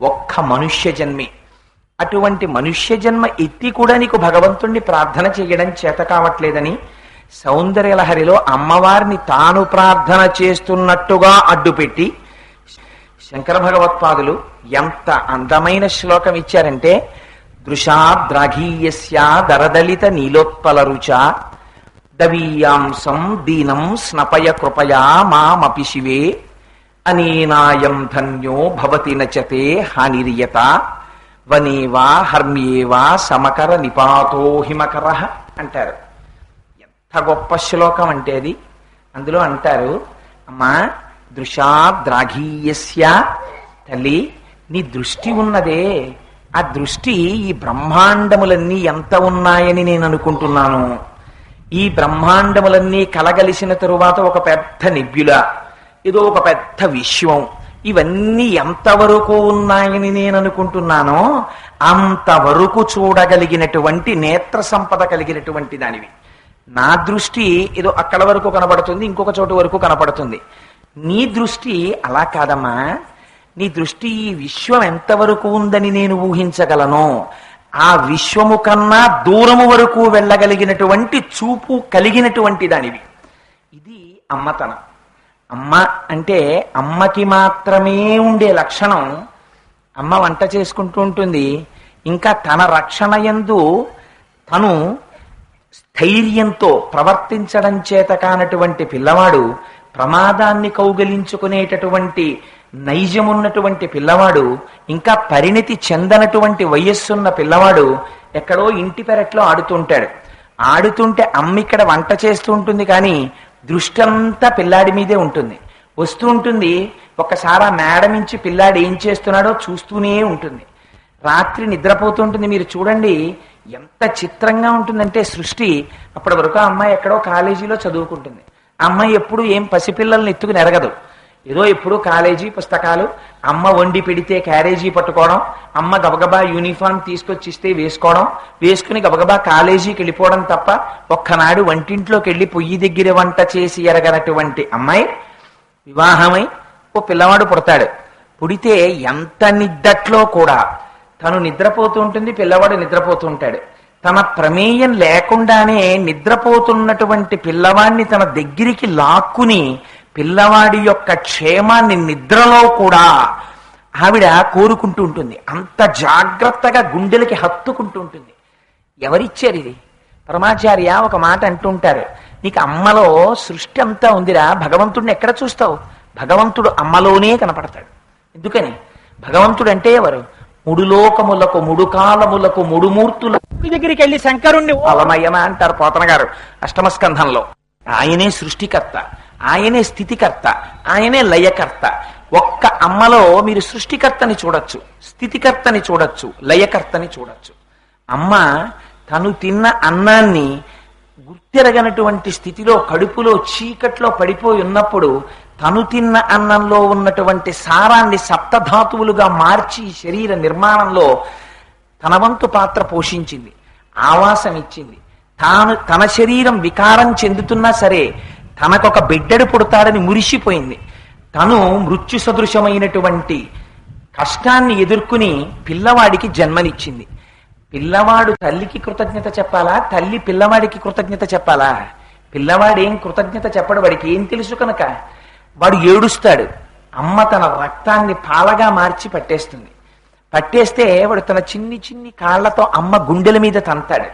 ఒక్క మనుష్య జన్మే. అటువంటి మనుష్య జన్మ ఎత్తి కూడా నీకు భగవంతుణ్ణి ప్రార్థన చేయడం చేత కావట్లేదని సౌందర్యలహరిలో అమ్మవారిని తాను ప్రార్థన చేస్తున్నట్టుగా అడ్డుపెట్టి శంకర భగవత్పాదులు ఎంత అందమైన శ్లోకం ఇచ్చారంటే దృశాద్రాఘీయస్య దరదలిత నీలోత్పల రుచ దవీయాంసం దీనం స్నపయ కృపయా మామపి శివే అనీనాయం ధన్యో భవతి నచతే హానిరియత వనేవా హర్మ్యేవా సమకర నిపాతో హిమకర అంటారు. ఎంత గొప్ప శ్లోకం అంటే అది. అందులో అంటారు అమ్మా దృశాద్రాఘీయస్య తల్లి నీ దృష్టి ఉన్నదే. ఆ దృష్టి ఈ బ్రహ్మాండములన్నీ ఎంత ఉన్నాయని నేను అనుకుంటున్నాను. ఈ బ్రహ్మాండములన్నీ కలగలిసిన తరువాత ఒక పెద్ద నిబ్యుల ఏదో ఒక పెద్ద విశ్వం ఇవన్నీ ఎంతవరకు ఉన్నాయని నేను అనుకుంటున్నానో అంతవరకు చూడగలిగినటువంటి నేత్ర సంపద కలిగినటువంటి దానివి. నా దృష్టి ఏదో అక్కడ వరకు కనపడుతుంది ఇంకొక చోటు వరకు కనపడుతుంది నీ దృష్టి అలా కాదమ్మా. నీ దృష్టి ఈ విశ్వం ఎంతవరకు ఉందని నేను ఊహించగలను. ఆ విశ్వము కన్నా దూరము వరకు వెళ్ళగలిగినటువంటి చూపు కలిగినటువంటి దానివి. ఇది అమ్మతనం. అమ్మ అంటే అమ్మకి మాత్రమే ఉండే లక్షణం అమ్మ వంట చేసుకుంటూ ఉంటుంది. ఇంకా తన రక్షణ యందు తను స్థైర్యంతో ప్రవర్తించడం చేత కానటువంటి పిల్లవాడు ప్రమాదాన్ని కౌగలించుకునేటటువంటి నైజమున్నటువంటి పిల్లవాడు ఇంకా పరిణితి చెందనటువంటి వయస్సున్న పిల్లవాడు ఎక్కడో ఇంటి పెరట్లో ఆడుతుంటాడు ఆడుతుంటే అమ్మ ఇక్కడ వంట చేస్తూ ఉంటుంది కానీ దృష్టి అంతా పిల్లాడి మీదే ఉంటుంది. వస్తూ ఉంటుంది ఒకసారి ఆ మేడ నుంచి పిల్లాడు ఏం చేస్తున్నాడో చూస్తూనే ఉంటుంది. రాత్రి నిద్రపోతుంటుంది మీరు చూడండి ఎంత చిత్రంగా ఉంటుందంటే సృష్టి. అప్పటి వరకు ఆ అమ్మాయి ఎక్కడో కాలేజీలో చదువుకుంటుంది. ఆ అమ్మాయి ఎప్పుడు ఏం పసిపిల్లల్ని ఎత్తుకుని ఎరగదు. ఏదో ఎప్పుడు కాలేజీ పుస్తకాలు అమ్మ వండి పెడితే క్యారేజీ పట్టుకోవడం అమ్మ గబగబా యూనిఫామ్ తీసుకొచ్చి ఇస్తే వేసుకోవడం వేసుకుని గబగబా కాలేజీకి వెళ్ళిపోవడం తప్ప ఒక్కనాడు వంటింట్లోకి వెళ్ళి పొయ్యి దగ్గర వంట చేసి ఎరగనటువంటి అమ్మాయి వివాహమై ఓ పిల్లవాడు పుడతాడు. పుడితే ఎంత నిద్దట్లో కూడా తను నిద్రపోతూ ఉంటుంది పిల్లవాడు నిద్రపోతూ ఉంటాడు. తన ప్రమేయం లేకుండానే నిద్రపోతున్నటువంటి పిల్లవాడిని తన దగ్గరికి లాక్కుని పిల్లవాడి యొక్క క్షేమాన్ని నిద్రలో కూడా ఆవిడ కోరుకుంటూ ఉంటుంది. అంత జాగ్రత్తగా గుండెలకి హత్తుకుంటూ ఉంటుంది. ఎవరిచ్చారు ఇది? పరమాచార్య ఒక మాట అంటుంటారు నీకు అమ్మలో సృష్టి అంతా ఉందిరా భగవంతుడిని ఎక్కడ చూస్తావు? భగవంతుడు అమ్మలోనే కనపడతాడు. ఎందుకని? భగవంతుడు అంటే ఎవరు? ముడు లోకములకు ముడు కాలములకు ముడు మూర్తులకు దగ్గరికి వెళ్ళి శంకరుణ్ణి అలమయ్యమ అంటారు పోతన గారు అష్టమ స్కంధంలో. ఆయనే సృష్టికర్త. ఆయనే స్థితికర్త ఆయనే లయకర్త. ఒక్క అమ్మలో మీరు సృష్టికర్తని చూడొచ్చు స్థితికర్తని చూడొచ్చు లయకర్తని చూడొచ్చు. అమ్మ తను తిన్న అన్నాన్ని గుర్తెరగనటువంటి స్థితిలో కడుపులో చీకట్లో పడిపోయి ఉన్నప్పుడు తను తిన్న అన్నంలో ఉన్నటువంటి సారాన్ని సప్తధాతువులుగా మార్చి శరీర నిర్మాణంలో తన వంతు పాత్ర పోషించింది ఆవాసం ఇచ్చింది తాను తన శరీరం వికారం చెందుతున్నా సరే తనకొక బిడ్డడు పుడతాడని మురిసిపోయింది. తను మృత్యు సదృశమైనటువంటి కష్టాన్ని ఎదుర్కొని పిల్లవాడికి జన్మనిచ్చింది. పిల్లవాడు తల్లికి కృతజ్ఞత చెప్పాలా? తల్లి పిల్లవాడికి కృతజ్ఞత చెప్పాలా? పిల్లవాడేం కృతజ్ఞత చెప్పడు వాడికి ఏం తెలుసు కనుక? వాడు ఏడుస్తాడు. అమ్మ తన రక్తాన్ని పాలగా మార్చి పట్టేస్తుంది. పట్టేస్తే వాడు తన చిన్ని చిన్ని కాళ్ళతో అమ్మ గుండెల మీద తంతాడు.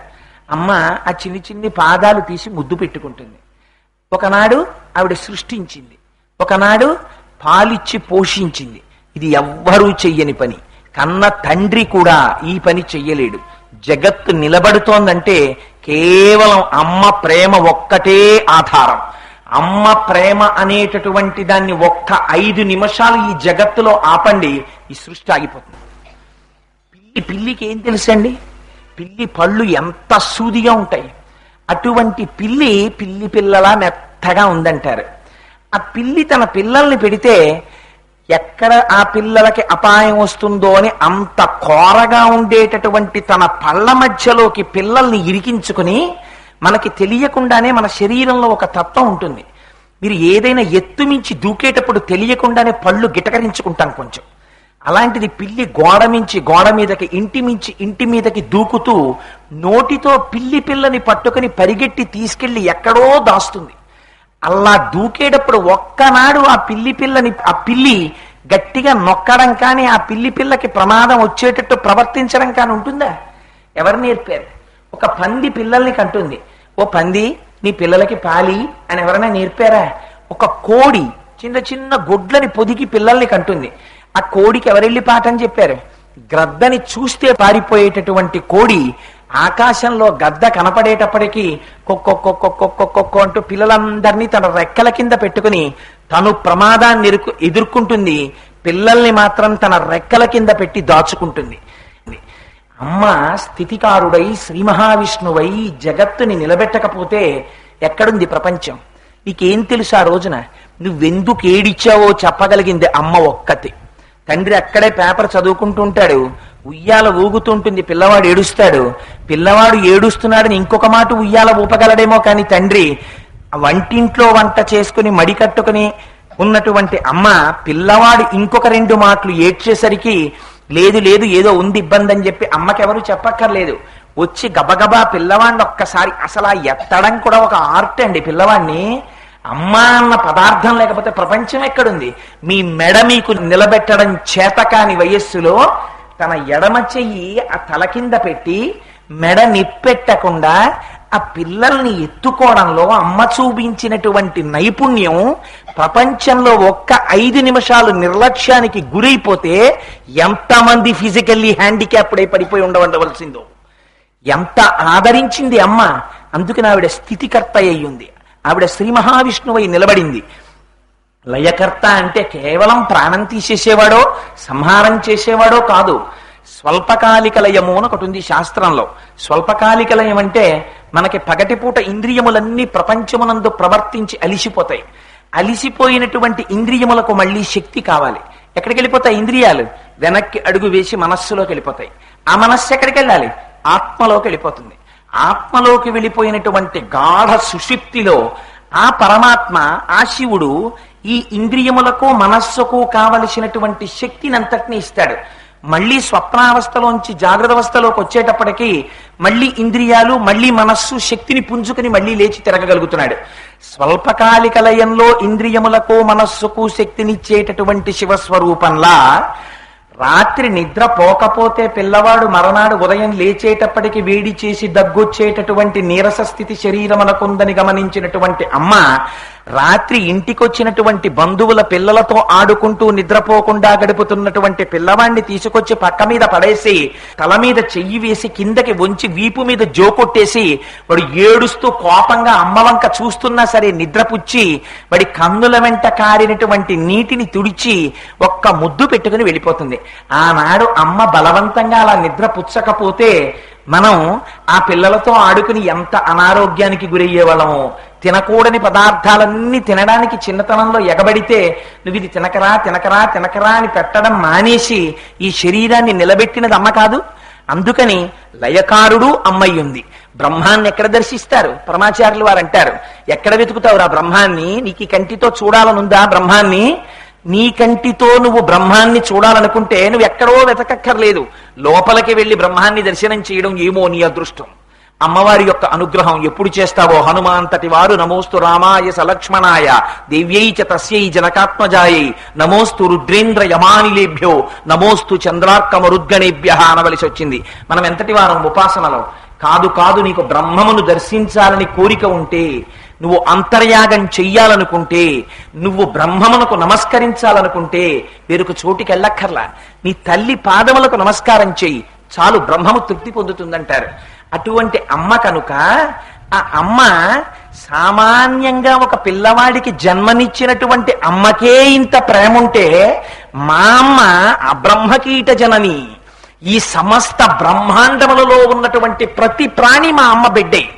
అమ్మ ఆ చిన్ని చిన్ని పాదాలు తీసి ముద్దు పెట్టుకుంటుంది. ఒకనాడు ఆవిడ సృష్టించింది. ఒకనాడు పాలిచ్చి పోషించింది. ఇది ఎవ్వరూ చెయ్యని పని. కన్న తండ్రి కూడా ఈ పని చెయ్యలేడు. జగత్తు నిలబడుతోందంటే కేవలం అమ్మ ప్రేమ ఒక్కటే ఆధారం. అమ్మ ప్రేమ అనేటటువంటి దాన్ని ఒక్క ఐదు నిమిషాలు ఈ జగత్తులో ఆపండి ఈ సృష్టి ఆగిపోతుంది. పిల్లి పిల్లికి ఏం తెలుసండి? పిల్లి పళ్ళు ఎంత సూదిగా ఉంటాయి? అటువంటి పిల్లి పిల్లి పిల్లలా మెత్తగా ఉందంటారు. ఆ పిల్లి తన పిల్లల్ని పెడితే ఎక్కడ ఆ పిల్లలకి అపాయం వస్తుందో అని అంత కోరగా ఉండేటటువంటి తన పళ్ళ మధ్యలోకి పిల్లల్ని ఇరికించుకుని మనకి తెలియకుండానే మన శరీరంలో ఒక తత్వం ఉంటుంది. మీరు ఏదైనా ఎత్తు మించి దూకేటప్పుడు తెలియకుండానే పళ్ళు గిటకరించుకుంటాం కొంచెం. అలాంటిది పిల్లి గోడ మించి గోడ మీదకి ఇంటి మించి ఇంటి మీదకి దూకుతూ నోటితో పిల్లి పిల్లని పట్టుకుని పరిగెట్టి తీసుకెళ్ళి ఎక్కడో దాస్తుంది. అలా దూకేటప్పుడు ఒక్కనాడు ఆ పిల్లి పిల్లని ఆ పిల్లి గట్టిగా నొక్కడం కానీ ఆ పిల్లి పిల్లకి ప్రమాదం వచ్చేటట్టు ప్రవర్తించడం కానీ ఉంటుందా? ఎవరు నేర్పారు? ఒక పంది పిల్లల్ని కంటుంది. ఓ పంది నీ పిల్లలకి పాలి అని ఎవరైనా నేర్పారా? ఒక కోడి చిన్న చిన్న గుడ్లని పొదిగి పిల్లల్ని కంటుంది. ఆ కోడికి ఎవరెళ్ళి పాఠం చెప్పారు? గ్రద్దని చూస్తే పారిపోయేటటువంటి కోడి ఆకాశంలో గద్ద కనపడేటప్పటికీ కొక్కొక్కొక్కొక్కొక్కొక్కొ అంటూ పిల్లలందరినీ తన రెక్కల కింద పెట్టుకుని తను ప్రమాదాన్ని ఎదుర్కొంటుంది. పిల్లల్ని మాత్రం తన రెక్కల కింద పెట్టి దాచుకుంటుంది. అమ్మ స్థితికారుడై శ్రీ మహావిష్ణువై జగత్తుని నిలబెట్టకపోతే ఎక్కడుంది ప్రపంచం? నీకేం తెలుసు ఆ రోజున? నువ్వెందుకు ఏడిచ్చావో చెప్పగలిగింది అమ్మ ఒక్కతే. తండ్రి అక్కడే పేపర్ చదువుకుంటుంటాడు. ఉయ్యాల ఊగుతుంటుంది పిల్లవాడు ఏడుస్తాడు. పిల్లవాడు ఏడుస్తున్నాడని ఇంకొక మాట ఉయ్యాల ఊపగలడేమో కానీ తండ్రి వంటింట్లో వంట చేసుకుని మడి కట్టుకుని ఉన్నటువంటి అమ్మ పిల్లవాడు ఇంకొక రెండు మాటలు ఏడ్చేసరికి లేదు లేదు ఏదో ఉంది ఇబ్బంది అని చెప్పి అమ్మకెవరు చెప్పక్కర్లేదు. వచ్చి గబగబా పిల్లవాడిని ఒక్కసారి అసలు ఆ ఎత్తడం కూడా ఒక ఆర్ట్ అండి పిల్లవాడిని. అమ్మ అన్న పదార్థం లేకపోతే ప్రపంచం ఎక్కడుంది? మీ మెడ మీకు నిలబెట్టడం చేతకాని వయస్సులో తన ఎడమ చెయ్యి ఆ తల కింద పెట్టి మెడ నిప్పెట్టకుండా ఆ పిల్లల్ని ఎత్తుకోవడంలో అమ్మ చూపించినటువంటి నైపుణ్యం ప్రపంచంలో ఒక్క ఐదు నిమిషాలు నిర్లక్ష్యానికి గురైపోతే ఎంతమంది ఫిజికల్లీ హ్యాండిక్యాప్డ్ అయి పడిపోయి ఉండవలసిందో. ఎంత ఆదరించింది అమ్మ. అందుకని ఆవిడ స్థితికర్త అయ్యింది ఆవిడ శ్రీ మహావిష్ణువై నిలబడింది. లయకర్త అంటే కేవలం ప్రాణం తీసేసేవాడో సంహారం చేసేవాడో కాదు. స్వల్పకాలిక లయము అని ఒకటి ఉంది శాస్త్రంలో. స్వల్పకాలిక లయం అంటే మనకి పగటిపూట ఇంద్రియములన్నీ ప్రపంచమునందు ప్రవర్తించి అలిసిపోతాయి. అలిసిపోయినటువంటి ఇంద్రియములకు మళ్ళీ శక్తి కావాలి. ఎక్కడికి వెళ్ళిపోతాయి ఇంద్రియాలు? వెనక్కి అడుగు వేసి మనస్సులోకి వెళ్ళిపోతాయి. ఆ మనస్సు ఎక్కడికి వెళ్ళాలి? ఆత్మలోకి వెళ్ళిపోతుంది. ఆత్మలోకి వెళ్ళిపోయినటువంటి గాఢ సుషిప్తిలో ఆ పరమాత్మ ఆ శివుడు ఈ ఇంద్రియములకు మనస్సుకు కావలసినటువంటి శక్తిని అంతటిని ఇస్తాడు. మళ్ళీ స్వప్నావస్థలోంచి జాగ్రత్త అవస్థలోకి వచ్చేటప్పటికి మళ్ళీ ఇంద్రియాలు మళ్ళీ మనస్సు శక్తిని పుంజుకుని మళ్ళీ లేచి తిరగగలుగుతున్నాడు. స్వల్పకాలిక లయంలో ఇంద్రియములకు మనస్సుకు శక్తినిచ్చేటటువంటి శివస్వరూపంలా రాత్రి నిద్ర పోకపోతే పిల్లవాడు మరనాడు ఉదయం లేచేటప్పటికి వేడి చేసి దగ్గొచ్చేటటువంటి నీరస స్థితి శరీరమునకుందని గమనించినటువంటి అమ్మ రాత్రి ఇంటికొచ్చినటువంటి బంధువుల పిల్లలతో ఆడుకుంటూ నిద్రపోకుండా గడుపుతున్నటువంటి పిల్లవాడిని తీసుకొచ్చి పక్క మీద పడేసి తల మీద చెయ్యి వేసి కిందకి వంచి వీపు మీద జోకొట్టేసి వాడు ఏడుస్తూ కోపంగా అమ్మవంక చూస్తున్నా సరే నిద్రపుచ్చి వాడి కన్నుల వెంట కారినటువంటి నీటిని తుడిచి ఒక్క ముద్దు పెట్టుకుని వెళ్ళిపోతుంది. ఆనాడు అమ్మ బలవంతంగా అలా నిద్ర పుచ్చకపోతే మనం ఆ పిల్లలతో ఆడుకుని ఎంత అనారోగ్యానికి గురయ్యే వాళ్ళము తినకూడని పదార్థాలన్నీ తినడానికి చిన్నతనంలో ఎగబడితే నువ్వు ఇది తినకరా తినకరా తినకరా అని పెట్టడం మానేసి ఈ శరీరాన్ని నిలబెట్టినది అమ్మ కాదు. అందుకని లయకారుడు అమ్మయ్యుంది బ్రహ్మాన్ని ఎక్కడ దర్శిస్తారు? పరమాచార్యులు వారు అంటారు ఎక్కడ వెతుకుతావురా బ్రహ్మాన్ని? నీకు కంటితో చూడాలనుందా బ్రహ్మాన్ని? నీ కంటితో నువ్వు బ్రహ్మాన్ని చూడాలనుకుంటే నువ్వు ఎక్కడో వెతకక్కర్లేదు. లోపలికి వెళ్ళి బ్రహ్మాన్ని దర్శనం చేయడం ఏమో నీ అదృష్టం. అమ్మవారి యొక్క అనుగ్రహం ఎప్పుడు చేస్తావో హనుమాంతటి వారు నమోస్తు రామాయ సలక్ష్మణాయ దివ్యై చ తస్యై జనకాత్మజాయై నమోస్తు రుద్రేంద్ర యమానిలేభ్యో నమోస్తు చంద్రార్కమరుద్గణేభ్య అనవలసి వచ్చింది. మనం ఎంతటి వారం ఉపాసనలో కాదు కాదు నీకు బ్రహ్మమును దర్శించాలని కోరిక ఉంటే నువ్వు అంతర్యాగం చెయ్యాలనుకుంటే నువ్వు బ్రహ్మమునకు నమస్కరించాలనుకుంటే వేరొక చోటికి వెళ్ళక్కర్లా. నీ తల్లి పాదములకు నమస్కారం చెయ్యి చాలు బ్రహ్మము తృప్తి పొందుతుందంటారు. అటువంటి అమ్మ కనుక ఆ అమ్మ సామాన్యంగా ఒక పిల్లవాడికి జన్మనిచ్చినటువంటి అమ్మకే ఇంత ప్రేమ ఉంటే మా అమ్మ అబ్రహ్మకీట జనని ఈ సమస్త బ్రహ్మాండములలో ఉన్నటువంటి ప్రతి ప్రాణి మా అమ్మ బిడ్డే.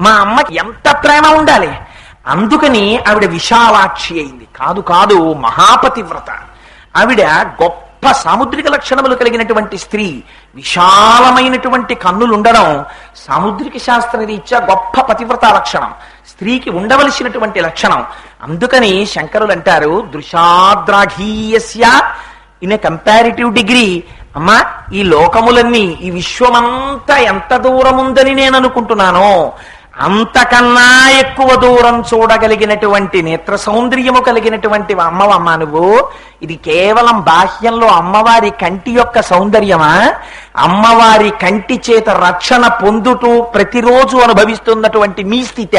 మా అమ్మకి ఎంత ప్రేమ ఉండాలి? అందుకని ఆవిడ విశాలాక్షి అయింది. కాదు కాదు మహాపతివ్రత. ఆవిడ గొప్ప సాముద్రిక లక్షణములు కలిగినటువంటి స్త్రీ విశాలమైనటువంటి కన్నులు ఉండడం సాముద్రిక శాస్త్ర రీత్యా గొప్ప పతివ్రత లక్షణం. స్త్రీకి ఉండవలసినటువంటి లక్షణం. అందుకని శంకరులు అంటారు దృశాద్రాఘీయస్య ఇన్ కంపారిటివ్ డిగ్రీ. అమ్మా ఈ లోకములన్నీ ఈ విశ్వమంతా ఎంత దూరం ఉందని నేను అనుకుంటున్నానో. అంతకన్నా ఎక్కువ దూరం చూడగలిగినటువంటి నేత్ర సౌందర్యము కలిగినటువంటి అమ్మవమ్మ నువ్వు. ఇది కేవలం బాహ్యంలో అమ్మవారి కంటి యొక్క సౌందర్యమా? అమ్మవారి కంటి చేత రక్షణ పొందుతూ ప్రతిరోజు అనుభవిస్తున్నటువంటి మీ స్థితి.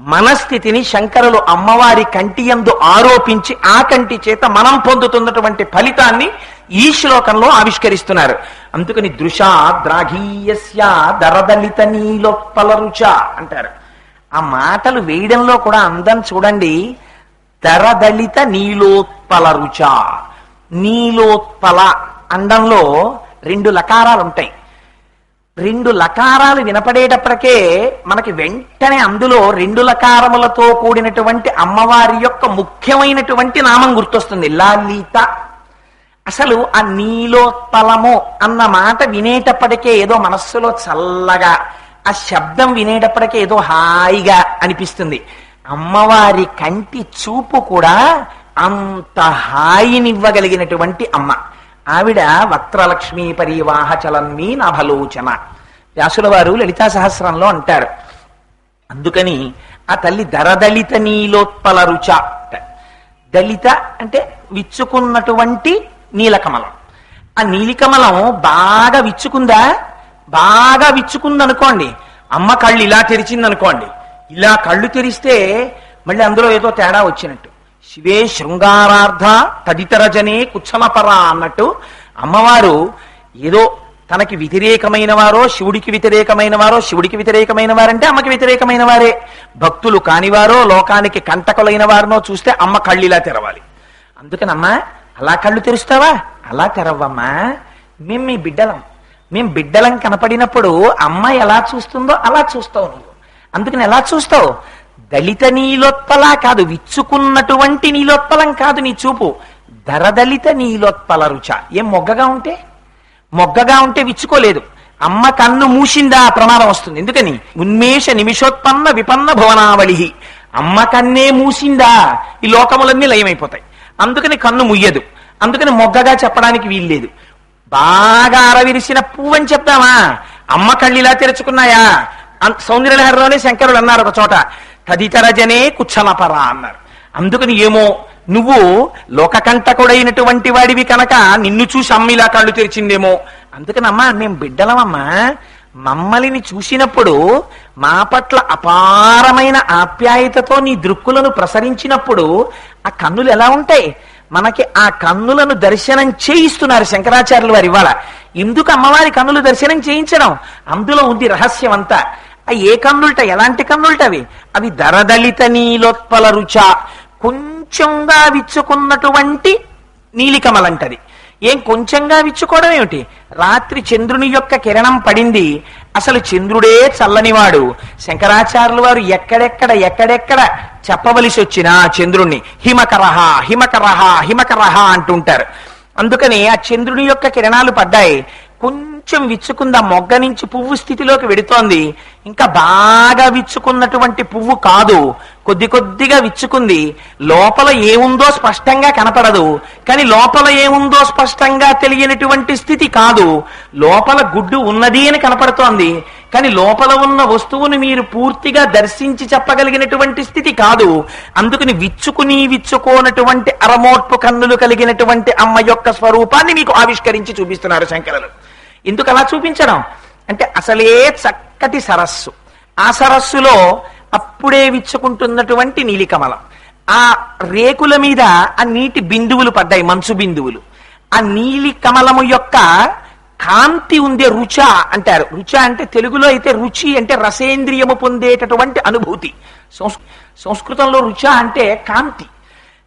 మనస్థితిని శంకరులు అమ్మవారి కంటి యందు ఆరోపించి ఆ కంటి చేత మనం పొందుతున్నటువంటి ఫలితాన్ని ఈ శ్లోకంలో ఆవిష్కరిస్తున్నారు. అందుకని దృశ ద్రాఘీయస్య దరదలిత నీలోత్పల రుచ అంటారు. ఆ మాటలు వేయడంలో కూడా అందం చూడండి. దరదలిత నీలోత్పల రుచ. నీలోత్పల అండంలో రెండు లకారాలు ఉంటాయి. రెండు లకారాలు వినపడేటప్పటికే మనకి వెంటనే అందులో రెండు లకారములతో కూడినటువంటి అమ్మవారి యొక్క ముఖ్యమైనటువంటి నామం గుర్తొస్తుంది. లలిత అసలు ఆ నీలోత్తలము అన్న మాట వినేటప్పటికే ఏదో మనస్సులో చల్లగా ఆ శబ్దం వినేటప్పటికే ఏదో హాయిగా అనిపిస్తుంది. అమ్మవారి కంటి చూపు కూడా అంత హాయినివ్వగలిగినటువంటి అమ్మ. ఆవిడ వక్త్రలక్ష్మీ పరివాహ మీ నభలోచన. వ్యాసుల వారు లలితా సహస్రంలో అంటారు. అందుకని ఆ తల్లి దరదళిత నీలోత్పల రుచ దళిత అంటే విచ్చుకున్నటువంటి నీలకమలం. ఆ నీలికమలం బాగా విచ్చుకుందా? బాగా విచ్చుకుందనుకోండి. అమ్మ కళ్ళు ఇలా తెరిచిందనుకోండి. ఇలా కళ్ళు తెరిస్తే మళ్ళీ అందులో ఏదో తేడా వచ్చినట్టు. శివే శృంగారార్థ తదితర జనే అన్నట్టు అమ్మవారు ఏదో తనకి వ్యతిరేకమైన వారో శివుడికి వ్యతిరేకమైన వారో శివుడికి వ్యతిరేకమైన వారంటే అమ్మకి వ్యతిరేకమైన వారే. భక్తులు కానివారో లోకానికి కంటకులైన వారినో చూస్తే అమ్మ కళ్ళు ఇలా తెరవాలి. అందుకనమ్మా అలా కళ్ళు తెరుస్తావా? అలా తెరవమ్మా. మేం మీ బిడ్డలం. మేం బిడ్డలం కనపడినప్పుడు అమ్మ ఎలా చూస్తుందో అలా చూస్తావు నువ్వు. అందుకని ఎలా చూస్తావు? దళిత నీలోత్పల కాదు విచ్చుకున్నటువంటి నీలోత్పలం కాదు నీ చూపు. దరదళిత నీలోత్పల రుచ. ఏం మొగ్గగా ఉంటే? మొగ్గగా ఉంటే విచ్చుకోలేదు. అమ్మ కన్ను మూసిందా? ప్రమాదం వస్తుంది. ఎందుకని? ఉన్మేష నిమిషోత్పన్న విపన్న భువనావళి అమ్మ కన్నే మూసిందా? ఈ లోకములన్నీ లయమైపోతాయి. అందుకని కన్ను ముయ్యదు. అందుకని మొగ్గగా చెప్పడానికి వీల్లేదు. బాగా అరవిరిసిన పువ్వు అని చెప్తామా అమ్మ కళ్ళు ఇలా తెరుచుకున్నాయా? అన్- సౌందర్యలహరిలోనే శంకరులు అన్నారు ఒక చోట. తదితర జనే కుచ్చలపరా అన్నారు. అందుకని ఏమో నువ్వు లోకకంటకుడైనటువంటి వాడివి కనుక నిన్ను చూసి అమ్మ ఇలా కళ్ళు తెరిచిందేమో. అందుకని అమ్మా మేము బిడ్డలమమ్మా. మమ్మల్ని చూసినప్పుడు మా పట్ల అపారమైన ఆప్యాయతతో నీ దృక్కులను ప్రసరించినప్పుడు ఆ కన్నులు ఎలా ఉంటాయి? మనకి ఆ కన్నులను దర్శనం చేయిస్తున్నారు శంకరాచార్యులు వారి ఇవాళ. ఎందుకు అమ్మవారి కన్నులు దర్శనం చేయించడం? అందులో ఉంది రహస్యం అంతా. ఆ ఏ కన్నులట? ఎలాంటి కన్నుల్ట అవి? అవి దరదలిత నీలోత్పల రుచ కొంచెంగా విచ్చుకున్నటువంటి నీలికమలంటది. ఏం కొంచెంగా విచ్చుకోవడం ఏమిటి? రాత్రి చంద్రుని యొక్క కిరణం పడింది. అసలు చంద్రుడే చల్లనివాడు. శంకరాచార్యులు వారు ఎక్కడెక్కడ ఎక్కడెక్కడ చెప్పవలసి వచ్చిన చంద్రుణ్ణి హిమకరహ హిమకరహ హిమకరహ అంటుంటారు. అందుకని ఆ చంద్రుని యొక్క కిరణాలు పడ్డాయి. కొంచెం విచ్చుకుంది ఆ మొగ్గ నుంచి పువ్వు స్థితిలోకి వెడుతోంది. ఇంకా బాగా విచ్చుకున్నటువంటి పువ్వు కాదు. కొద్ది కొద్దిగా విచ్చుకుంది. లోపల ఏముందో స్పష్టంగా కనపడదు. కానీ లోపల ఏముందో స్పష్టంగా తెలియనటువంటి స్థితి కాదు. లోపల గుడ్డు ఉన్నది అని కనపడుతోంది. కానీ లోపల ఉన్న వస్తువును మీరు పూర్తిగా దర్శించి చెప్పగలిగినటువంటి స్థితి కాదు. అందుకని విచ్చుకుని విచ్చుకోనటువంటి అరమోట్పు కన్నులు కలిగినటువంటి అమ్మ యొక్క స్వరూపాన్ని మీకు ఆవిష్కరించి చూపిస్తున్నారు శంకరులు. ఎందుకు అలా చూపించడం? అంటే అసలే చక్కటి సరస్సు. ఆ సరస్సులో అప్పుడే విచ్చుకుంటున్నటువంటి నీలికమలం. ఆ రేకుల మీద ఆ నీటి బిందువులు పడ్డాయి మంచు బిందువులు. ఆ నీలి కమలము యొక్క కాంతి ఉందే రుచ అంటారు. రుచ అంటే తెలుగులో అయితే రుచి అంటే రసేంద్రియము పొందేటటువంటి అనుభూతి. సంస్- సంస్కృతంలో రుచ అంటే కాంతి.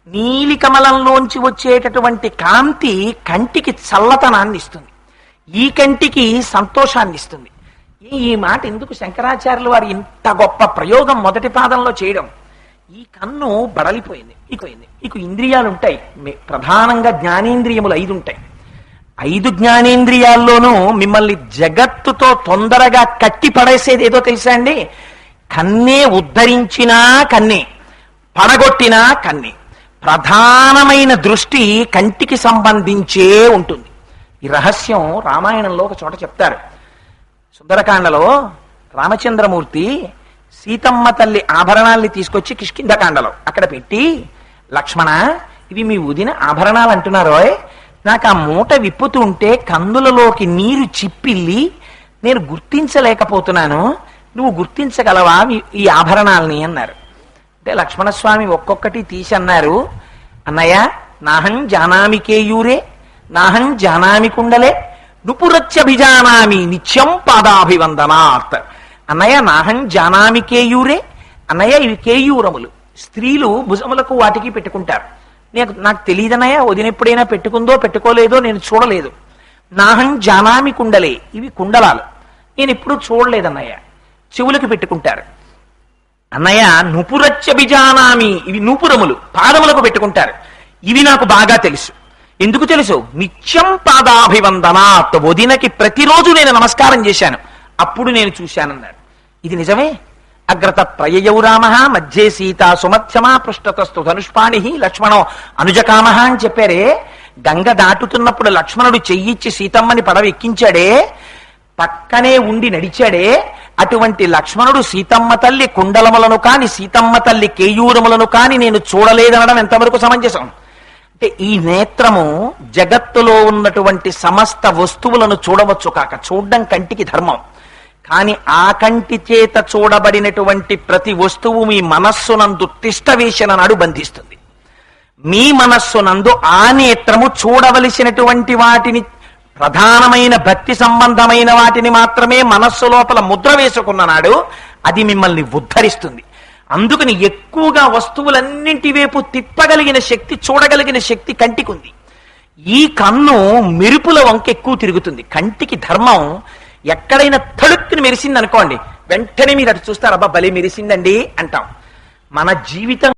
నీలి కమలంలోంచి వచ్చేటటువంటి కాంతి కంటికి చల్లతనాన్ని ఇస్తుంది. ఈ కంటికి సంతోషాన్ని ఇస్తుంది ఈ- ఈ మాట ఎందుకు శంకరాచార్యులు వారు ఇంత గొప్ప ప్రయోగం మొదటి పాదంలో చేయడం? ఈ కన్ను బడలిపోయింది ఇకపోయింది ఇక ఇంద్రియాలు ఉంటాయి ప్రధానంగా జ్ఞానేంద్రియములు ఐదు ఉంటాయి ఐదు జ్ఞానేంద్రియాల్లోనూ మిమ్మల్ని జగత్తుతో తొందరగా కట్టి పడేసేది ఏదో తెలుసా అండి? కన్నే ఉద్ధరించినా కన్నే పడగొట్టినా కన్నే. ప్రధానమైన దృష్టి కంటికి సంబంధించే ఉంటుంది. ఈ రహస్యం రామాయణంలో ఒక చోట చెప్తారు. సుందరకాండలో రామచంద్రమూర్తి సీతమ్మ తల్లి ఆభరణాల్ని తీసుకొచ్చి కిష్కిందకాండలో అక్కడ పెట్టి లక్ష్మణ ఇవి మీ ఉదిన ఆభరణాలు అంటున్నారోయ్ నాకు ఆ మూట విప్పుతుంటే కందులలోకి నీరు చిప్పిల్లి నేను గుర్తించలేకపోతున్నాను. నువ్వు గుర్తించగలవా ఈ- ఈ ఆభరణాలని? అన్నారు. అంటే లక్ష్మణస్వామి ఒక్కొక్కటి తీసి అన్నారు అన్నయ్య నాహం జానామికేయూరే నాహం జానామి కుండలే నుపురత్యభిజానామి నిత్యం పాదాభివందనాత్. అన్నయ్య నాహం జానామి కేయూరే అన్నయ్య ఇవి కేయూరములు. స్త్రీలు భుజములకు వాటికి పెట్టుకుంటారు. నాకు నాకు తెలియదనయ్య వదిన ఎప్పుడైనా పెట్టుకుందో పెట్టుకోలేదో నేను చూడలేదు. నాహం జానామి కుండలే ఇవి కుండలాలు. నేను ఎప్పుడు చూడలేదన్నయ్య చెవులకు పెట్టుకుంటారు. అన్నయ్య నుపురత్యభిజానామి ఇవి నూపురములు పాదములకు పెట్టుకుంటారు. ఇవి నాకు బాగా తెలుసు. ఎందుకు తెలుసు? నిత్యం పాదాభివందనాత్. వదినకి ప్రతిరోజు నేను నమస్కారం చేశాను. అప్పుడు నేను చూశానన్నాడు. ఇది నిజమే? అగ్రత ప్రయయౌ రామ మధ్యే సీత సుమధ్యమా పృష్ఠతస్తు ధనుష్పాణి లక్ష్మణో అనుజకామ అని చెప్పారే. గంగ దాటుతున్నప్పుడు లక్ష్మణుడు చెయ్యిచ్చి సీతమ్మని పడవ ఎక్కించాడే. పక్కనే ఉండి నడిచాడే. అటువంటి లక్ష్మణుడు సీతమ్మ తల్లి కుండలములను కాని సీతమ్మ తల్లి కేయూరములను కాని నేను చూడలేదనడం ఎంతవరకు సమంజసం? అంటే ఈ నేత్రము జగత్తులో ఉన్నటువంటి సమస్త వస్తువులను చూడవచ్చు కాక చూడడం కంటికి ధర్మం. కానీ ఆ కంటి చేత చూడబడినటువంటి ప్రతి వస్తువు మీ మనస్సునందు తిష్టవేసిన నాడు బంధిస్తుంది. మీ మనస్సునందు ఆ నేత్రము చూడవలసినటువంటి వాటిని ప్రధానమైన భక్తి సంబంధమైన వాటిని మాత్రమే మనస్సు లోపల ముద్ర వేసుకున్న నాడు అది మిమ్మల్ని ఉద్ధరిస్తుంది. అందుకని ఎక్కువగా వస్తువులన్నింటి వైపు తిప్పగలిగిన శక్తి చూడగలిగిన శక్తి కంటికి ఉంది ఈ కన్ను మెరుపుల వంక ఎక్కువ తిరుగుతుంది. కంటికి ధర్మం ఎక్కడైనా తడుక్కుని మెరిసింది అనుకోండి వెంటనే మీరు అటు చూస్తారు అబ్బా భలే మెరిసిందండి అంటాం. మన జీవితం